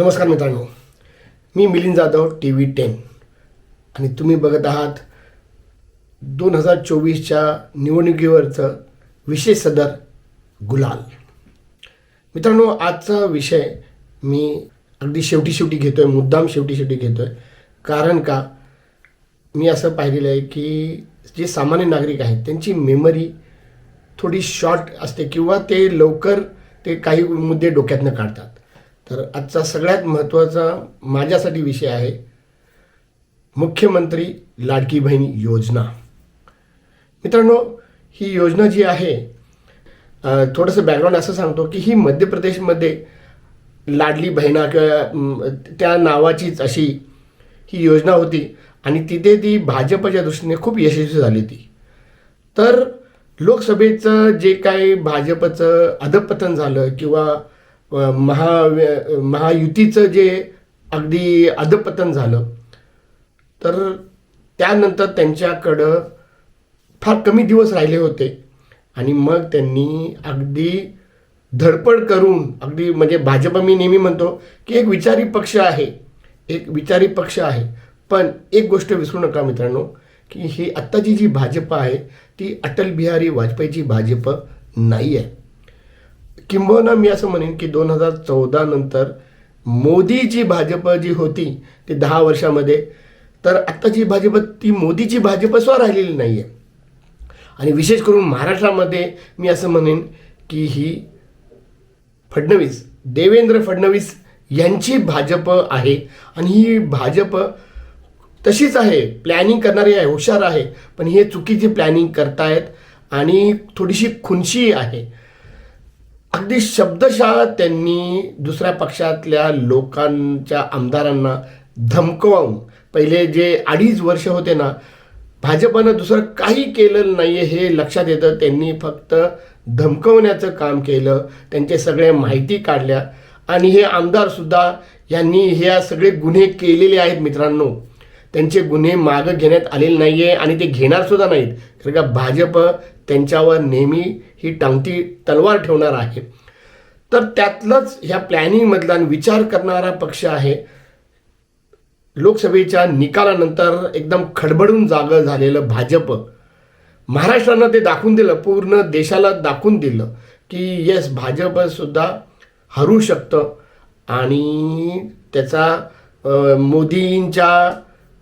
नमस्कार मित्रांनो मी Milind Jadhav T V ten. आणि तुम्ही बघत आहात दोन हजार चोवीसच्या निवडणुकीवरचं विशेष सदर गुलाल. मित्रांनो आजचा विषय मी अगदी शेवटी शेवटी घेतो आहे मुद्दाम शेवटी शेवटी घेतो आहे कारण का? मी असं पाहिलेलं आहे की जे सामान्य नागरिक आहेत त्यांची मेमरी थोडी शॉर्ट असते किंवा ते लवकर ते काही मुद्दे डोक्यातनं काढतात. तर आजचा सगळ्यात महत्त्वाचा माझ्यासाठी विषय आहे मुख्यमंत्री लाडकी बहीण योजना. मित्रांनो ही योजना जी आहे थोडंसं बॅकग्राऊंड असं सांगतो की ही मध्य प्रदेशमध्ये लाडली बहिणा किंवा त्या नावाचीच अशी ही योजना होती आणि तिथे ती भाजपच्या दृष्टीने खूप यशस्वी झाली ती तर लोकसभेचं जे काही भाजपचं अधपतन झालं किंवा महा महायुतीचं जे अगदी अधपतन झालं तर त्यानंतर त्यांच्याकडं फार कमी दिवस राहिले होते. आणि मग त्यांनी अगदी धडपड करून अगदी म्हणजे भाजप मी नेहमी म्हणतो की एक विचारी पक्ष आहे एक विचारी पक्ष आहे. पण एक गोष्ट विसरू नका मित्रांनो की ही आत्ताची जी भाजप आहे ती अटल बिहारी वाजपेयीची भाजप नाही आहे किंबहुना मी असं म्हणेन की दोन हजार चौदा नंतर मोदीची भाजप जी होती ती दहा वर्षामध्ये तर आत्ताची भाजप ती मोदीची भाजप स्व राहिलेली नाही आहे आणि विशेष करून महाराष्ट्रामध्ये मी असं म्हणेन की ही फडणवीस देवेंद्र फडणवीस यांची भाजप आहे. आणि ही भाजप तशीच आहे प्लॅनिंग करणारी आहे हुशार आहे पण हे चुकीची प्लॅनिंग करतायत आणि थोडीशी खुनशी आहे. अगदी शब्दशः त्यांनी दुसऱ्या पक्षातल्या लोकांच्या आमदारांना धमकवून पहिले जे अडीच वर्ष होते ना भाजपनं दुसरं काही केलं नाही आहे हे लक्षात येतं. त्यांनी फक्त धमकवण्याचं काम केलं. त्यांचे सगळे माहिती काढल्या. आणि हे आमदारसुद्धा यांनी ह्या सगळे गुन्हे केलेले आहेत मित्रांनो. त्यांचे गुन्हे मागं घेण्यात आलेले नाही आहे आणि ते घेणार सुद्धा नाहीत. कारण का भाजप त्यांच्यावर नेहमी ही टांगती तलवार ठेवणार आहे. तर त्यातलंच ह्या प्लॅनिंगमधला विचार करणारा पक्ष आहे. लोकसभेच्या निकालानंतर एकदम खडबडून जागं झालेलं भाजप. महाराष्ट्रानं ते दाखवून दिलं पूर्ण देशाला दाखवून दिलं की येस भाजपसुद्धा हरू शकतं. आणि त्याचा मोदींच्या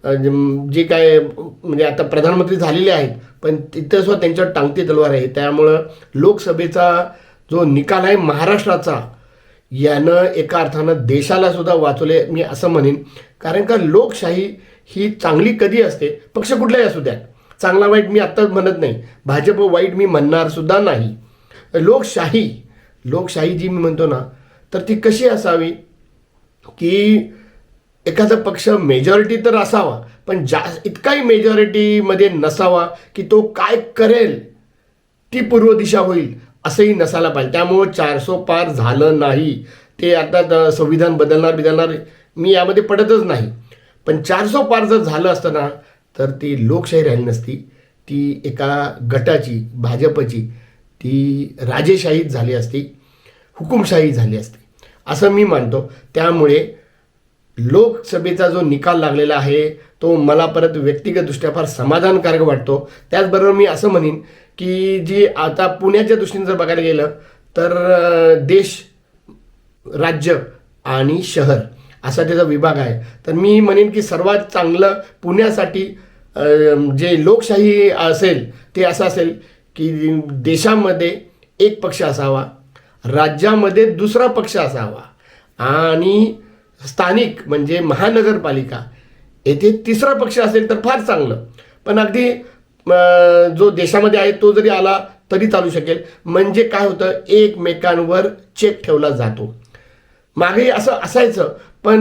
जे- काय म्हणजे आता प्रधानमंत्री झालेले आहेत पण तिथं सुद्धा त्यांच्यावर टांगती तलवार आहे. त्यामुळं लोकसभेचा जो निकाल आहे महाराष्ट्राचा यानं एका अर्थानं देशाला सुद्धा वाचवले मी असं म्हणेन. कारण का लोकशाही ही चांगली कधी असते? पक्ष कुठलाही असू द्या. चांगला वाईट मी आत्ताच म्हणत नाही. भाजप वाईट मी म्हणणार सुद्धा नाही. लोकशाही लोकशाही जी मी म्हणतो ना तर ती कशी असावी? की एखादा पक्ष मेजॉरिटी तर असावा पण जा इतकाही मेजॉरिटीमध्ये नसावा की तो काय करेल ती पूर्व दिशा होईल असंही नसायला पाहिजे. त्यामुळं चारसो पार झालं नाही. ते आता संविधान बदलणार बदलणार मी यामध्ये पडतच नाही. पण चारसो पार जर झालं असतं ना तर ती लोकशाही राहिली नसती. ती एका गटाची भाजपची ती राजेशाहीच झाली असती हुकुमशाही झाली असती. असं मी मानतो. त्यामुळे लोकसभेचा जो निकाल लागलेला आहे तो मला परत व्यक्तिगतदृष्ट्या फार समाधानकारक वाटतो. त्याचबरोबर मी असं म्हणेन की जी आता पुण्याच्या दृष्टीने जर बघायला गेलं तर देश राज्य आणि शहर असा त्याचा विभाग आहे. तर मी म्हणेन की सर्वात चांगलं पुण्यासाठी जे लोकशाही असेल ते असं असेल की देशामध्ये एक पक्ष असावा राज्यामध्ये दुसरा पक्ष असावा आणि स्थानिक म्हणजे महानगरपालिका येथे तिसरा पक्ष असेल तर फार चांगलं. पण अगदी जो देशामध्ये आहे तो जरी आला तरी चालू शकेल. म्हणजे काय होतं? एकमेकांवर चेक ठेवला जातो. मागे असं असायचं पण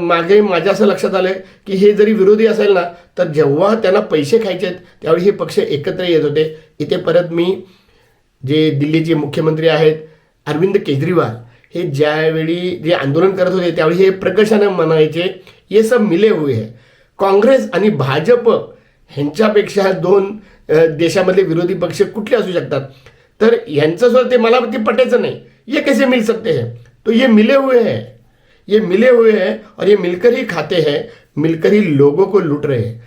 मागे माझ्या असं लक्षात आलं की हे जरी विरोधी असेल ना तर जेव्हा त्यांना पैसे खायचे आहेत त्यावेळी हे पक्ष एकत्र येत होते. इथे परत मी जे दिल्लीचे मुख्यमंत्री आहेत अरविंद केजरीवाल हे ज्यावेळी जे आंदोलन करत होते त्यावेळी हे प्रकर्षानं म्हणायचे हे सब मिले हुए है. काँग्रेस आणि भाजप ह्यांच्यापेक्षा दोन देशामधले विरोधी पक्ष कुठले असू शकतात? तर यांचं सुद्धा ते मला ते पटायचं नाही. ये कैसे मिल सकते हैं? तो ये मिले हुए है. ये मिले हुए है और ये मिलकर ही खाते हैं मिलकर ही लोगों को लूट रहे हैं.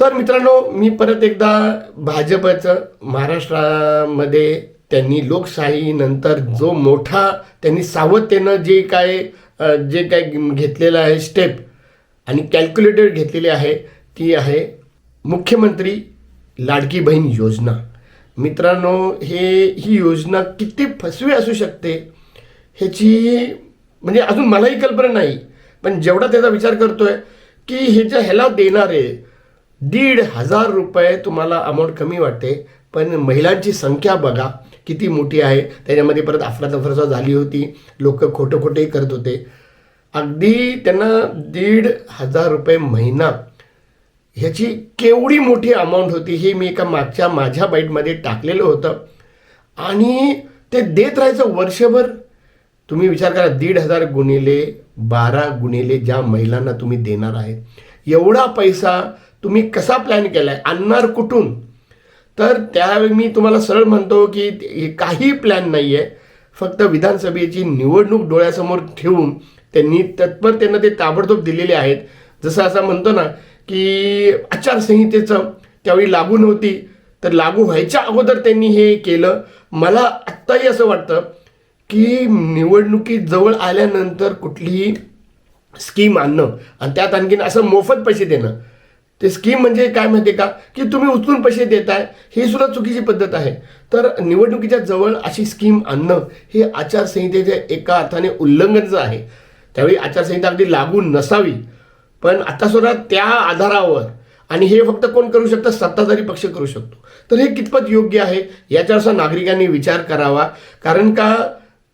तर मित्रांनो मी परत एकदा भाजपचं महाराष्ट्रामध्ये त्यांनी लोकशाहीनंतर जो मोठा त्यांनी सावधतेनं जे काय जे काय घेतलेलं आहे स्टेप आणि कॅल्क्युलेटेड घेतलेली आहे ती आहे मुख्यमंत्री लाडकी बहीण योजना. मित्रांनो हे ही योजना किती फसवी असू शकते ह्याची म्हणजे अजून मलाही कल्पना नाही पण जेवढा त्याचा विचार करतोय की हे जे ह्याला देणारे दीड हजार रुपये तुम्हाला अमाऊंट कमी वाटते पण महिलांची संख्या बघा किती मोठी आहे त्याच्यामध्ये परत अफरातफरसा झाली होती. लोक खोटं खोटंही करत होते. अगदी त्यांना दीड हजार रुपये महिना. ह्याची केवढी मोठी अमाऊंट होती हे मी एका मागच्या माझ्या बाईटमध्ये टाकलेलं होतं. आणि ते देत राहायचं वर्षभर. तुम्ही विचार करा दीड हजार गुणिले बारा गुणिले ज्या महिलांना तुम्ही देणार आहे. एवढा पैसा तुम्ही कसा प्लॅन केला आहे आणणार कुठून तर त्यावेळी मी तुम्हाला सरळ म्हणतो की काही प्लॅन नाही आहे फक्त विधानसभेची निवडणूक डोळ्यासमोर ठेवून त्यांनी तत्परतेनं ते ताबडतोब दिलेले आहेत. जसं असं म्हणतो ना की आचारसंहितेचं त्यावेळी लागू नव्हती तर लागू व्हायच्या अगोदर त्यांनी हे केलं. मला आत्ताही असं वाटतं की निवडणुकीत जवळ आल्यानंतर कुठलीही स्कीम आणणं आणि त्यात आणखीन असं मोफत पैसे देणं ते स्कीम म्हणजे काय माहिती आहे का? की तुम्ही उचलून पैसे देताय ही सुद्धा चुकीची पद्धत आहे. तर निवडणुकीच्या जवळ अशी स्कीम आणणं हे आचारसंहितेच्या एका अर्थाने उल्लंघनचं आहे. त्यावेळी आचारसंहिता अगदी लागू नसावी. पण आता सुद्धा त्या आधारावर आणि हे फक्त कोण करू शकतं? सत्ताधारी पक्ष करू शकतो. तर हे कितपत योग्य आहे? याच्यावर नागरिकांनी विचार करावा. कारण का?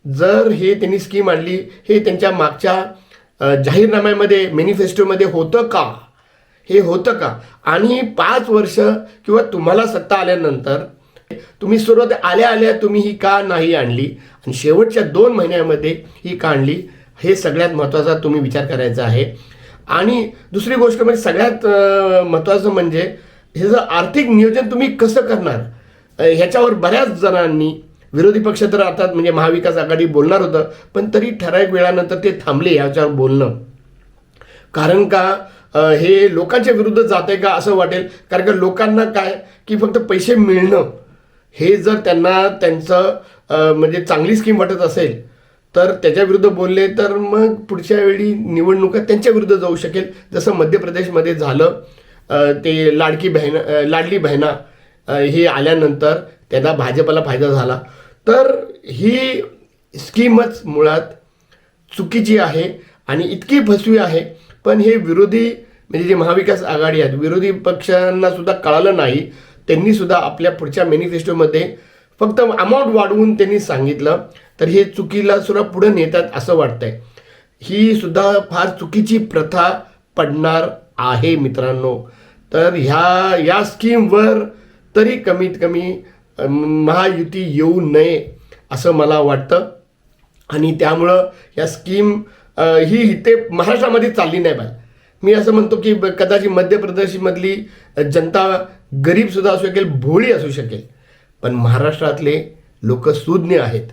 जर हे त्यांनी स्कीम आणली हे त्यांच्या मागच्या जाहीरनाम्यामध्ये मॅनिफेस्टोमध्ये होतं का? हे होतं का? आणि पाच वर्ष किंवा तुम्हाला सत्ता आल्यानंतर तुम्ही सुरुवात आल्या आल्या तुम्ही ही का नाही आणली? आणि शेवटच्या दोन महिन्यामध्ये ही का आणली? हे सगळ्यात महत्त्वाचा तुम्ही विचार करायचा आहे. आणि दुसरी गोष्ट म्हणजे सगळ्यात महत्त्वाचं म्हणजे हे जर आर्थिक नियोजन तुम्ही कसं करणार? ह्याच्यावर बऱ्याच जणांनी विरोधी पक्ष तर आता म्हणजे महाविकास आघाडी बोलणार होतं पण तरी ठराविक वेळानंतर ते थांबले याच्यावर बोलणं. कारण का? हे लोकांच्या विरुद्ध जाते का असं वाटेल? कारण का लोकांना काय की फक्त पैसे मिळणं हे जर त्यांना त्यांचं म्हणजे चांगली स्कीम वाटत असेल तर त्याच्या विरुद्ध बोलले तर मग पुढच्या वेळी निवडणुका त्यांच्या विरुद्ध जाऊ शकेल. जसं मध्य प्रदेशमध्ये झालं ते लाडकी बहिणा लाडली बहिणा हे आल्यानंतर त्यांना भाजपला फायदा झाला. तर ही स्कीमच मुळात चुकीची आहे आणि इतकी फसवी आहे. पण हे विरोधी म्हणजे जे महाविकास आघाडी आहेत विरोधी पक्षांना सुद्धा कळालं नाही. त्यांनी सुद्धा आपल्या पुढच्या मॅनिफेस्टोमध्ये फक्त अमाऊंट वाढवून त्यांनी सांगितलं. तर हे चुकीला सुद्धा पुढे नेतात असं वाटतंय. ही सुद्धा फार चुकीची प्रथा पडणार आहे मित्रांनो. तर ह्या या स्कीमवर तरी कमीत कमी महायुती येऊ नये असं मला वाटतं. आणि त्यामुळं या स्कीम ही ते महाराष्ट्रामध्ये चालली नाही पाहिजे मी असं म्हणतो की ब- कदाचित मध्य प्रदेशमधली जनता गरीबसुद्धा असू शकेल भोळी असू शकेल. पण महाराष्ट्रातले लोक सुज्ञ आहेत.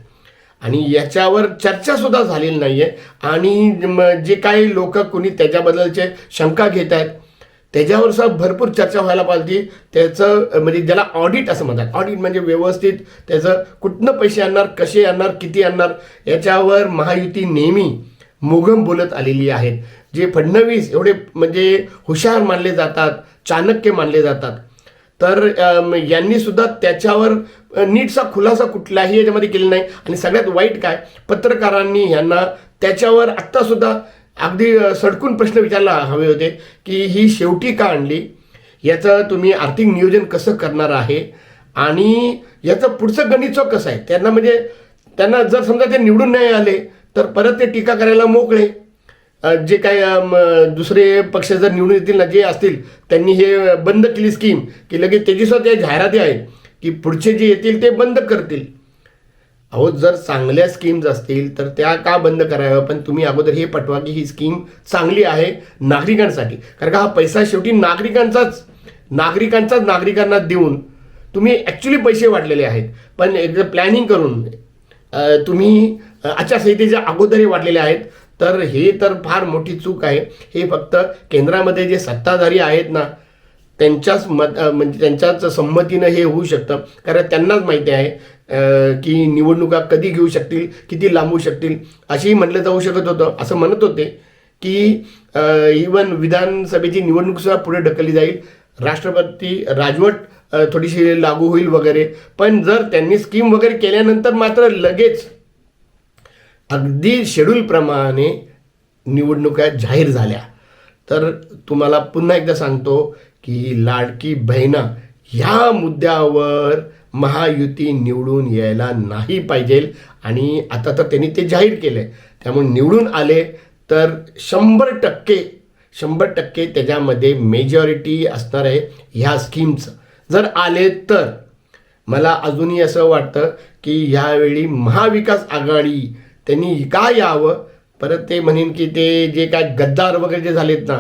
आणि याच्यावर चर्चासुद्धा झालेली नाही आहे आणि जे काही लोक कोणी त्याच्याबद्दलचे शंका घेत आहेत त्याच्यावर सुद्धा भरपूर चर्चा व्हायला पाहिजे. त्याचं म्हणजे ज्याला ऑडिट असं म्हणतात. ऑडिट म्हणजे व्यवस्थित त्याचं कुठनं पैसे आणणार कसे आणणार किती आणणार याच्यावर महायुती नेहमी मोगम बोलत आलेली आहेत. जे फडणवीस एवढे म्हणजे हुशार मानले जातात चाणक्य मानले जातात. तर यांनीसुद्धा त्याच्यावर नीटचा खुलासा कुठलाही याच्यामध्ये केला नाही. आणि सगळ्यात वाईट काय? पत्रकारांनी यांना त्याच्यावर आत्तासुद्धा अगदी सडकून प्रश्न विचारला हवे होते की ही शेवटी का आणली? याचं तुम्ही आर्थिक नियोजन कसं करणार आहे? आणि याचं पुढचं गणित कसं आहे? त्यांना म्हणजे त्यांना जर समजा ते निवडून नाही आले तर परत ते टीका करायला मोकळे. जे काय दुसरे पक्ष जर निवडून येतील ना जे असतील त्यांनी हे बंद केली स्कीम की लगेच त्याची सुद्धा त्या जाहिराती आहे की पुढचे जे येतील ते बंद करतील. अहो जर चांगल्या स्कीम्स असतील तर त्या का बंद कराव्या पण तुम्ही अगोदर हे पटवा की ही स्कीम चांगली आहे नागरिकांसाठी. कारण का हा पैसा शेवटी नागरिकांचाच नागरिकांचाच नागरिकांना देऊन तुम्ही ॲक्च्युली पैसे वाढलेले आहेत. पण एकदा प्लॅनिंग करून तुम्ही आचारसंहितेच्या अगोदरही वाढलेले आहेत तर हे तर फार मोठी चूक आहे. हे फक्त केंद्रामध्ये जे सत्ताधारी आहेत ना त्यांच्याच मत म्हणजे त्यांच्याच संमतीनं हे होऊ शकतं. कारण त्यांनाच माहिती आहे की निवडणुका कधी घेऊ शकतील किती लांबू शकतील असेही म्हटलं जाऊ शकत होतं. असं म्हणत होते की इवन विधानसभेची निवडणूकसुद्धा पुढे ढकलली जाईल. राष्ट्रपती राजवट थोडीशी लागू होईल वगैरे. पण जर त्यांनी स्कीम वगैरे केल्यानंतर मात्र लगेच अगदी शेड्यूलप्रमाणे निवडणुका जाहीर झाल्या. तर तुम्हाला पुन्हा एकदा सांगतो की लाडकी बहिणा ह्या मुद्द्यावर महायुती निवडून यायला नाही पाहिजे आणि आता तर त्यांनी ते जाहीर केलं आहे त्यामुळे निवडून आले तर शंभर टक्के शंभर टक्के त्याच्यामध्ये मेजॉरिटी असणार आहे ह्या स्कीमचं जर आले तर मला अजूनही असं वाटतं की ह्यावेळी महाविकास आघाडी त्यांनी का यावं? परत ते म्हणेन की ते जे काय गद्दार वगैरे जे झालेत ना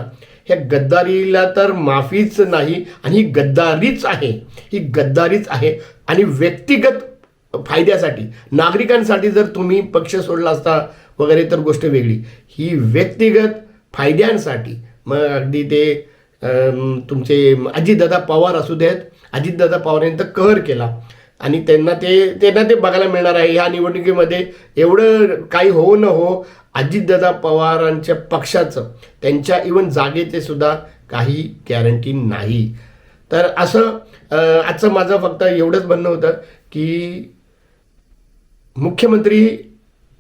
ह्या गद्दारीला तर माफीच नाही आणि ही गद्दारीच आहे. ही गद्दारीच आहे आणि व्यक्तिगत फायद्यासाठी नागरिकांसाठी जर तुम्ही पक्ष सोडला असता वगैरे तर गोष्ट वेगळी. ही व्यक्तिगत फायद्यांसाठी मग अगदी ते तुमचे अजितदादा पवार असू देत अजितदादा पवारांनी तर कहर केला. आणि त्यांना ते त्यांना ते बघायला मिळणार आहे. ह्या निवडणुकीमध्ये एवढं काही हो न हो अजितदादा पवारांच्या पक्षाचं त्यांच्या इवन जागेचे सुद्धा काही गॅरंटी नाही. तर असं आजचं माझं फक्त एवढंच म्हणणं होतं की मुख्यमंत्री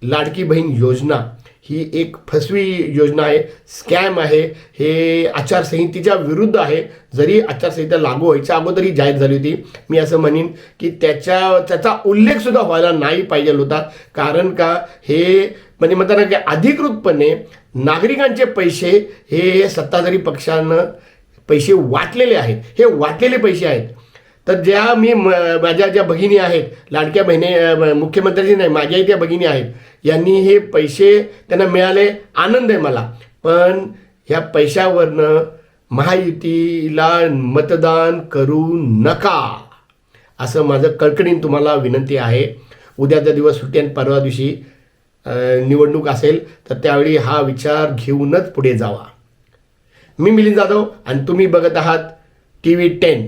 लाडकी बहीण योजना ही एक फसवी योजना आहे स्कॅम आहे हे आचारसंहितेच्या विरुद्ध आहे. जरी आचारसंहिता लागू व्हायच्या अगोदर ही जाहीर झाली होती मी असं म्हणेन की त्याच्या त्याचा उल्लेखसुद्धा व्हायला नाही पाहिजे होता. कारण का हे म्हणजे म्हणताना की अधिकृतपणे नागरिकांचे पैसे हे सत्ताधारी पक्षानं पैसे वाटलेले आहेत. हे वाटलेले पैसे आहेत. तर ज्या मी म- माझ्या ज्या भगिनी आहेत लाडक्या बहिणी मुख्यमंत्र्यांची नाही माझ्याही त्या भगिनी आहेत यांनी हे पैसे त्यांना मिळाले आनंद आहे मला. पण ह्या पैशावरनं महायुतीला मतदान करू नका असं माझं कळकडीन तुम्हाला विनंती आहे. उद्याचा दिवस सुट्टी आणि परवा दिवशी निवडणूक असेल तर त्यावेळी हा विचार घेऊनच पुढे जावा. मी मिलिंद जाधव आणि तुम्ही बघत आहात टी व्ही टेन.